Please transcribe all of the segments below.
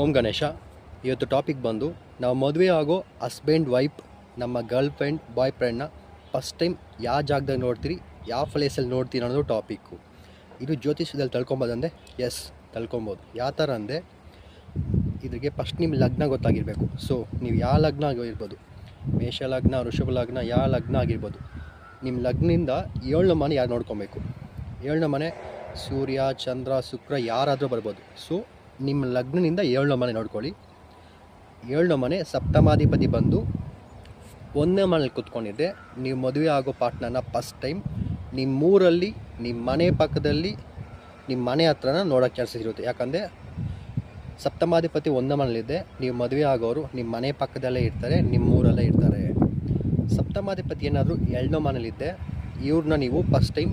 ಓಂ ಗಣೇಶ. ಇವತ್ತು ಟಾಪಿಕ್ ಬಂದು, ನಾವು ಮದುವೆ ಆಗೋ ಹಸ್ಬೆಂಡ್ ವೈಫ್ ನಮ್ಮ ಗರ್ಲ್ ಫ್ರೆಂಡ್ ಬಾಯ್ ಫ್ರೆಂಡ್ನ ಫಸ್ಟ್ ಟೈಮ್ ಯಾವ ಜಾಗದಾಗ ನೋಡ್ತೀರಿ, ಯಾವ ಪ್ಲೇಸಲ್ಲಿ ನೋಡ್ತೀರಿ ಅನ್ನೋದು ಟಾಪಿಕ್ಕು ಇದು ಜ್ಯೋತಿಷ್ಯದಲ್ಲಿ ತಳ್ಕೊಬೋದಂದೆ ಎಸ್ ತಳ್ಕೊಬೋದು. ಯಾವ ಥರ ಅಂದರೆ, ಇದ್ರಿಗೆ ಫಸ್ಟ್ ನಿಮ್ಮ ಲಗ್ನ ಗೊತ್ತಾಗಿರಬೇಕು. ಸೊ ನೀವು ಯಾವ ಲಗ್ನ ಆಗಿರ್ಬೋದು, ಮೇಷ ಲಗ್ನ ಋಷಭ ಲಗ್ನ, ಯಾವ ಲಗ್ನ ಆಗಿರ್ಬೋದು ನಿಮ್ಮ ಲಗ್ನಿಂದ ಏಳನೇ ಮನೆ ಯಾರು ನೋಡ್ಕೊಬೇಕು? ಏಳನೇ ಮನೆ ಸೂರ್ಯ, ಚಂದ್ರ, ಶುಕ್ರ ಯಾರಾದರೂ ಬರ್ಬೋದು. ಸೊ ನಿಮ್ಮ ಲಗ್ನದಿಂದ ಏಳನೇ ಮನೆ ನೋಡ್ಕೊಳ್ಳಿ. ಏಳನೇ ಮನೆ ಸಪ್ತಮಾಧಿಪತಿ ಬಂದು ಒಂದನೇ ಮನೇಲಿ ಕೂತ್ಕೊಂಡಿದ್ದೆ. ನೀವು ಮದುವೆ ಆಗೋ ಪಾರ್ಟ್ನರ್ನ ಫಸ್ಟ್ ಟೈಮ್ ನಿಮ್ಮೂರಲ್ಲಿ, ನಿಮ್ಮ ಮನೆ ಪಕ್ಕದಲ್ಲಿ, ನಿಮ್ಮ ಮನೆ ಹತ್ರನ ನೋಡೋಕ್ಕೆ ಚಾನ್ಸಸ್ ಇರುತ್ತೆ. ಯಾಕಂದರೆ ಸಪ್ತಮಾಧಿಪತಿ ಒಂದೇ ಮನೇಲಿದ್ದೆ. ನೀವು ಮದುವೆ ಆಗೋರು ನಿಮ್ಮ ಮನೆ ಪಕ್ಕದಲ್ಲೇ ಇರ್ತಾರೆ, ನಿಮ್ಮೂರಲ್ಲೇ ಇರ್ತಾರೆ. ಸಪ್ತಮಾಧಿಪತಿ ಏನಾದರೂ ಎರಡನೇ ಮನೇಲಿದ್ದೆ. ಇವ್ರನ್ನ ನೀವು ಫಸ್ಟ್ ಟೈಮ್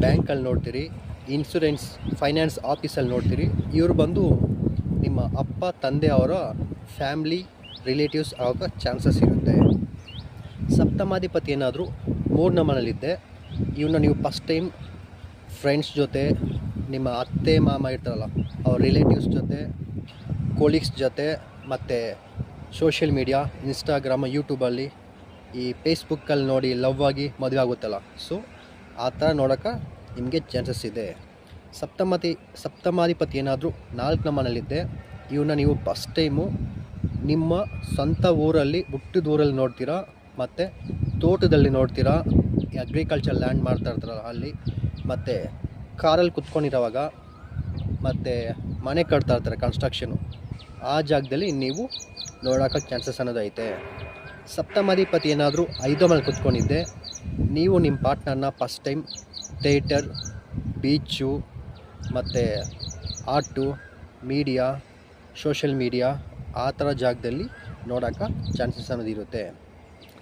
ಬ್ಯಾಂಕಲ್ಲಿ ನೋಡ್ತೀರಿ. ಇನ್ಶೂರೆನ್ಸ್ ಫೈನಾನ್ಸ್ ಆಫೀಸಲ್ಲಿ ನೋಡ್ತೀರಿ, ಇವರು ಬಂದು ನಿಮ್ಮ ಅಪ್ಪ, ತಂದೆ ಅವರ ಫ್ಯಾಮ್ಲಿ ರಿಲೇಟಿವ್ಸ್ ಆಗೋ ಚಾನ್ಸಸ್ ಇರುತ್ತೆ. ಸಪ್ತಮಾಧಿಪತಿ ಏನಾದರೂ ಮೂರನೇ ಮನೇಲಿದ್ದೆ ಇವನ್ನ ನೀವು ಫಸ್ಟ್ ಟೈಮ್ ಫ್ರೆಂಡ್ಸ್ ಜೊತೆ, ನಿಮ್ಮ ಅತ್ತೆ, ಮಾಮ ಇರ್ತಾರಲ್ಲ, ಅವ್ರ ರಿಲೇಟಿವ್ಸ್ ಜೊತೆ ಕೊಲೀಗ್ಸ್ ಜೊತೆ, ಮತ್ತು ಸೋಷಿಯಲ್ ಮೀಡಿಯಾ ಇನ್ಸ್ಟಾಗ್ರಾಮ್ ಯೂಟ್ಯೂಬಲ್ಲಿ ಈ ಫೇಸ್ಬುಕ್ಕಲ್ಲಿ ನೋಡಿ ಲವ್ ಆಗಿ ಮದುವೆ ಆಗುತ್ತಲ್ಲ. ಸೊ ಆ ಥರ ನೋಡೋಕೆ ನಿಮಗೆ ಚಾನ್ಸಸ್ ಇದೆ. ಸಪ್ತಮತಿ, ಸಪ್ತಮಾಧಿಪತಿ ಏನಾದರೂ ನಾಲ್ಕು ಮನೇಲಿದ್ದೆ ಇವನ್ನ ನೀವು ಫಸ್ಟ್ ಟೈಮು ನಿಮ್ಮ ಸ್ವಂತ ಊರಲ್ಲಿ, ಹುಟ್ಟಿದ ಊರಲ್ಲಿ ನೋಡ್ತೀರಾ? ಮತ್ತು ತೋಟದಲ್ಲಿ ನೋಡ್ತೀರಾ? ಅಗ್ರಿಕಲ್ಚರ್ ಲ್ಯಾಂಡ್ ಮಾಡ್ತಾ ಅಲ್ಲಿ. ಮತ್ತು ಕಾರಲ್ಲಿ ಕುತ್ಕೊಂಡಿರೋವಾಗ ಮತ್ತು ಮನೆ ಕಟ್ತಾ ಇರ್ತಾರೆ ಕನ್ಸ್ಟ್ರಕ್ಷನು ಆ ಜಾಗದಲ್ಲಿ ನೀವು ನೋಡೋಕೆ ಚಾನ್ಸಸ್ ಅನ್ನೋದು ಐತೆ. ಸಪ್ತಮಾಧಿಪತಿ ಏನಾದರೂ ಐದೋ ಮೇಲೆ ಕುತ್ಕೊಂಡಿದ್ದೆ. ನೀವು ನಿಮ್ಮ ಪಾರ್ಟ್ನರ್ನ ಫಸ್ಟ್ ಟೈಮ್ ಥಿಯೇಟರ್ ಬೀಚು ಮತ್ತು ಆರ್ಟು, ಮೀಡಿಯಾ, ಸೋಷಲ್ ಮೀಡಿಯಾ ಆ ಥರ ಜಾಗದಲ್ಲಿ ನೋಡೋಕೆ ಚಾನ್ಸಸ್ ಅನ್ನೋದು ಇರುತ್ತೆ.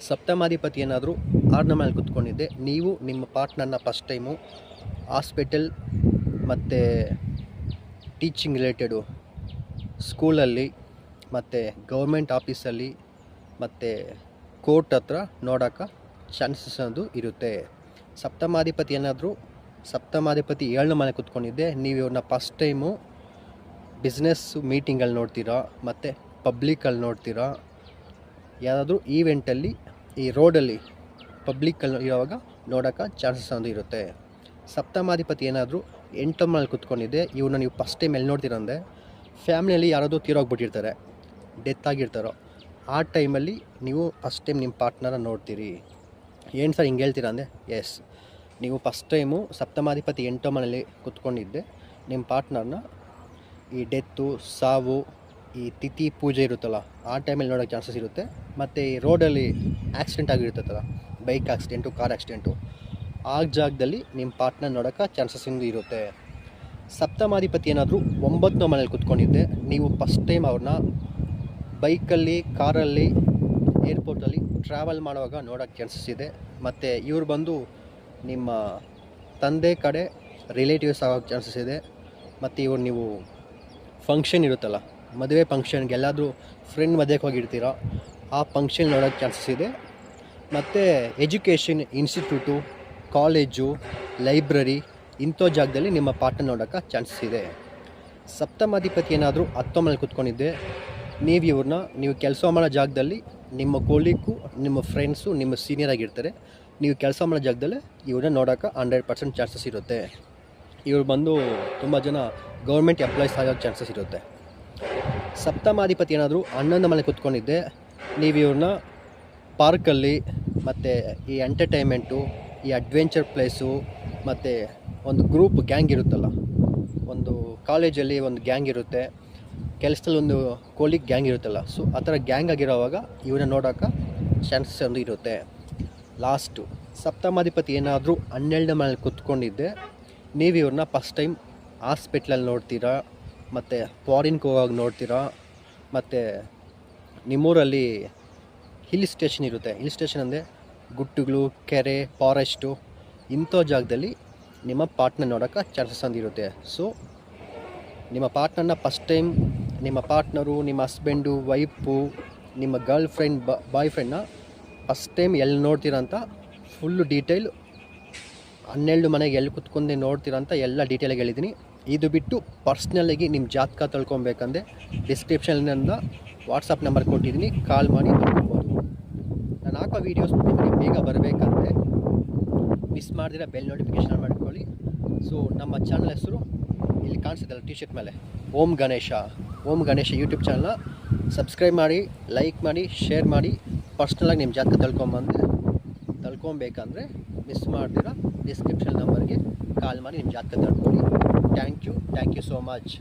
ಸಪ್ತಮಾಧಿಪತಿ ಏನಾದರೂ ಆರ್ನ ಮೇಲೆ ಕುತ್ಕೊಂಡಿದ್ದೆ. ನೀವು ನಿಮ್ಮ ಪಾರ್ಟ್ನರ್ನ ಫಸ್ಟ್ ಟೈಮು ಹಾಸ್ಪಿಟಲ್ ಮತ್ತು ಟೀಚಿಂಗ್ ರಿಲೇಟೆಡು ಸ್ಕೂಲಲ್ಲಿ ಮತ್ತು ಗೌರ್ಮೆಂಟ್ ಆಫೀಸಲ್ಲಿ ಮತ್ತು ಕೋರ್ಟ್ ಹತ್ರ ನೋಡೋಕೆ ಚಾನ್ಸಸ್ ಅನ್ನೋದು ಇರುತ್ತೆ. ಸಪ್ತಮಾಧಿಪತಿ ಏನಾದರೂ ಸಪ್ತಮಾಧಿಪತಿ ಏಳನೇ ಮನೆ ಕೂತ್ಕೊಂಡಿದ್ದೆ. ನೀವು ಇವ್ರನ್ನ ಫಸ್ಟ್ ಟೈಮು ಬಿಸ್ನೆಸ್ ಮೀಟಿಂಗಲ್ಲಿ ನೋಡ್ತೀರಾ, ಮತ್ತು ಪಬ್ಲಿಕಲ್ಲಿ ನೋಡ್ತೀರಾ ಯಾವುದಾದ್ರೂ ಈವೆಂಟಲ್ಲಿ ಈ ರೋಡಲ್ಲಿ ಪಬ್ಲಿಕ್ಕಲ್ಲಿ ಇರುವಾಗ ನೋಡೋಕೆ ಚಾನ್ಸಸ್ ಅಂದು ಇರುತ್ತೆ. ಸಪ್ತಮಾಧಿಪತಿ ಏನಾದರೂ ಎಂಟು ಮನೇಲಿ ಕೂತ್ಕೊಂಡಿದ್ದೆ. ಇವ್ರನ್ನ ನೀವು ಫಸ್ಟ್ ಟೈಮ್ ಎಲ್ಲಿ ನೋಡ್ತೀರಂದರೆ ಫ್ಯಾಮಿಲಿಯಲ್ಲಿ ಯಾರಾದರೂ ತೀರೋಗ್ಬಿಟ್ಟಿರ್ತಾರೆ ಡೆತ್ ಆಗಿರ್ತಾರೋ, ಆ ಟೈಮಲ್ಲಿ ನೀವು ಫಸ್ಟ್ ಟೈಮ್ ನಿಮ್ಮ ಪಾರ್ಟ್ನರ ನೋಡ್ತೀರಿ. ಏನು ಸರ್ ಹಿಂಗೆ ಹೇಳ್ತೀರಾ ಅಂದರೆ ಎಸ್ ನೀವು ಫಸ್ಟ್ ಟೈಮು ಸಪ್ತಮಾಧಿಪತಿ ಎಂಟೋ ಮನೇಲಿ ಕುತ್ಕೊಂಡಿದ್ದೆ. ನಿಮ್ಮ ಪಾರ್ಟ್ನರ್ನ ಈ ಡೆತ್ತು ಸಾವು, ಈ ತಿಥಿ ಪೂಜೆ ಇರುತ್ತಲ್ಲ, ಆ ಟೈಮಲ್ಲಿ ನೋಡೋಕ್ಕೆ ಚಾನ್ಸಸ್ ಇರುತ್ತೆ. ಮತ್ತು ಈ ರೋಡಲ್ಲಿ ಆಕ್ಸಿಡೆಂಟ್ ಆಗಿರ್ತೈತಲ್ಲ ಬೈಕ್ ಆಕ್ಸಿಡೆಂಟು ಕಾರ್ ಆಕ್ಸಿಡೆಂಟು ಆ ಜಾಗದಲ್ಲಿ ನಿಮ್ಮ ಪಾರ್ಟ್ನರ್ ನೋಡೋಕ್ಕೆ ಚಾನ್ಸಸ್ ಇರುತ್ತೆ. ಸಪ್ತಮಾಧಿಪತಿ ಏನಾದರೂ ಒಂಬತ್ತನೋ ಮನೇಲಿ ಕುತ್ಕೊಂಡಿದ್ದೆ. ನೀವು ಫಸ್ಟ್ ಟೈಮ್ ಅವ್ರನ್ನ ಬೈಕಲ್ಲಿ ಕಾರಲ್ಲಿ ಏರ್ಪೋರ್ಟಲ್ಲಿ ಟ್ರಾವೆಲ್ ಮಾಡುವಾಗ ನೋಡೋಕ್ಕೆ ಚಾನ್ಸಸ್ ಇದೆ. ಮತ್ತು ಇವ್ರು ಬಂದು ನಿಮ್ಮ ತಂದೆ ಕಡೆ ರಿಲೇಟಿವ್ಸ್ ಆಗೋಕ್ಕೆ ಚಾನ್ಸಸ್ ಇದೆ. ಮತ್ತು ಇವ್ರು ನೀವು ಫಂಕ್ಷನ್ ಇರುತ್ತಲ್ಲ, ಮದುವೆ ಫಂಕ್ಷನ್ಗೆ ಎಲ್ಲಾದರೂ ಫ್ರೆಂಡ್ ಮದುವೆಗೆ ಹೋಗಿರ್ತೀರೋ, ಆ ಫಂಕ್ಷನ್ ನೋಡೋಕ್ಕೆ ಚಾನ್ಸಸ್ ಇದೆ. ಮತ್ತು ಎಜುಕೇಷನ್ ಇನ್ಸ್ಟಿಟ್ಯೂಟು ಕಾಲೇಜು ಲೈಬ್ರರಿ ಇಂಥ ಜಾಗದಲ್ಲಿ ನಿಮ್ಮ ಪಾಠ ನೋಡೋಕ್ಕೆ ಚಾನ್ಸಸ್ ಇದೆ. ಸಪ್ತಮಾಧಿಪತಿ ಏನಾದರೂ ಹತ್ತೊಂಬಲ್ಲಿ ಕುತ್ಕೊಂಡಿದ್ದೆ, ನೀವು ಇವ್ರನ್ನ, ನೀವು ಕೆಲಸ ಮಾಡೋ ಜಾಗದಲ್ಲಿ ನಿಮ್ಮ ಕೊಲೀಗು ನಿಮ್ಮ ಫ್ರೆಂಡ್ಸು ನಿಮ್ಮ ಸೀನಿಯರ್ ಆಗಿರ್ತಾರೆ. ನೀವು ಕೆಲಸ ಮಾಡೋ ಜಾಗದಲ್ಲೇ ಇವ್ರನ್ನ ನೋಡೋಕೆ ಹಂಡ್ರೆಡ್ ಪರ್ಸೆಂಟ್ ಚಾನ್ಸಸ್ ಇರುತ್ತೆ. ಇವ್ರು ಬಂದು ತುಂಬ ಜನ ಗೌರ್ಮೆಂಟ್ ಎಂಪ್ಲಾಯೀಸ್ ಆಗೋ ಚಾನ್ಸಸ್ ಇರುತ್ತೆ. ಸಪ್ತಮಾಧಿಪತಿ ಏನಾದರೂ ಹನ್ನೊಂದು ಮನೆ ಕೂತ್ಕೊಂಡಿದ್ದೆ, ನೀವು ಇವ್ರನ್ನ ಪಾರ್ಕಲ್ಲಿ ಮತ್ತು ಈ ಎಂಟರ್ಟೈನ್ಮೆಂಟು ಈ ಅಡ್ವೆಂಚರ್ ಪ್ಲೇಸು ಮತ್ತು ಒಂದು ಗ್ರೂಪ್ ಗ್ಯಾಂಗ್ ಇರುತ್ತಲ್ಲ, ಒಂದು ಕಾಲೇಜಲ್ಲಿ ಒಂದು ಗ್ಯಾಂಗ್ ಇರುತ್ತೆ. ಕೆಲಸದಲ್ಲಿ ಒಂದು ಕೋಲಿಗ್ ಗ್ಯಾಂಗ್ ಇರುತ್ತಲ್ಲ ಸೊ ಆ ಥರ ಗ್ಯಾಂಗ್ ಆಗಿರೋವಾಗ ಇವನ್ನ ನೋಡೋಕೆ ಚಾನ್ಸಸ್ ಒಂದು ಇರುತ್ತೆ. ಲಾಸ್ಟು ಸಪ್ತಮಾಧಿಪತಿ ಏನಾದರೂ ಹನ್ನೆರಡನೇ ಮನೇಲಿ ಕುತ್ಕೊಂಡಿದ್ದೆ, ನೀವು ಇವ್ರನ್ನ ಫಸ್ಟ್ ಟೈಮ್ ಹಾಸ್ಪಿಟ್ಲಲ್ಲಿ ನೋಡ್ತೀರಾ, ಮತ್ತು ಫಾರಿನ್ಗೆ ಹೋಗೋವಾಗ ನೋಡ್ತೀರಾ, ಮತ್ತು ನಿಮ್ಮೂರಲ್ಲಿ ಹಿಲ್ ಸ್ಟೇಷನ್ ಇರುತ್ತೆ. ಹಿಲ್ ಸ್ಟೇಷನ್ ಅಂದರೆ ಗುಟ್ಟುಗಳು ಕೆರೆ ಫಾರೆಸ್ಟು ಇಂಥ ಜಾಗದಲ್ಲಿ ನಿಮ್ಮ ಪಾರ್ಟ್ನರ್ ನೋಡೋಕೆ ಚಾನ್ಸಸ್ ಒಂದಿರುತ್ತೆ ಸೊ ನಿಮ್ಮ ಪಾರ್ಟ್ನರ್ನ ಫಸ್ಟ್ ಟೈಮ್ ನಿಮ್ಮ ಪಾರ್ಟ್ನರು ನಿಮ್ಮ ಹಸ್ಬೆಂಡು ವೈಫು ನಿಮ್ಮ ಗರ್ಲ್ ಫ್ರೆಂಡ್ ಬಾಯ್ ಫ್ರೆಂಡ್ನ ಫಸ್ಟ್ ಟೈಮ್ ಎಲ್ಲಿ ನೋಡ್ತೀರಂತ ಅಂತ ಫುಲ್ಲು ಡೀಟೇಲ್ ಹನ್ನೆರಡು ಮನೆಗೆ ಎಲ್ಲಿ ಕುತ್ಕೊಂಡೆ ನೋಡ್ತೀರಂತ ಅಂತ ಎಲ್ಲ ಡೀಟೇಲಾಗಿ ಹೇಳಿದ್ದೀನಿ. ಇದು ಬಿಟ್ಟು ಪರ್ಸ್ನಲ್ಲಾಗಿ ನಿಮ್ಮ ಜಾತಕ ತಳ್ಕೊಬೇಕಂದ್ರೆ ಡಿಸ್ಕ್ರಿಪ್ಷನ್ನಿಂದ ವಾಟ್ಸಪ್ ನಂಬರ್ ಕೊಟ್ಟಿದ್ದೀನಿ. ಕಾಲ್ ಮಾಡಿ ತಿಳ್ಕೊಬೋದು ನಾನು ಹಾಕೋ ವೀಡಿಯೋಸ್ ನಿಮಗೆ ಬೇಗ ಬರಬೇಕಂದ್ರೆ ಮಿಸ್ ಮಾಡಿದಿರ ಬೆಲ್ ನೋಟಿಫಿಕೇಶನ್ ಮಾಡ್ಕೊಳ್ಳಿ. ಸೊ ನಮ್ಮ ಚಾನಲ್ ಹೆಸರು ಇಲ್ಲಿ ಕಾಣಿಸಿದಲ್ಲ ಟಿ ಶರ್ಟ್ ಮೇಲೆ. ಓಂ ಗಣೇಶ. ಓಂ ಗಣೇಶ ಯೂಟ್ಯೂಬ್ ಚಾನಲ್ನ ಸಬ್ಸ್ಕ್ರೈಬ್ ಮಾಡಿ, ಲೈಕ್ ಮಾಡಿ, ಶೇರ್ ಮಾಡಿ. ಪರ್ಸ್ನಲಾಗಿ ನಿಮ್ಮ ಜಾತಕ ತಳ್ಕೊಂಬಂದು ತಳ್ಕೊಬೇಕಂದ್ರೆ ಮಿಸ್ ಮಾಡ್ದಿರ ಡಿಸ್ಕ್ರಿಪ್ಷನ್ ನಂಬರ್ಗೆ ಕಾಲ್ ಮಾಡಿ ನಿಮ್ಮ ಜಾತಕ ತಳ್ಕೊಳ್ಳಿ. Thank you thank you so much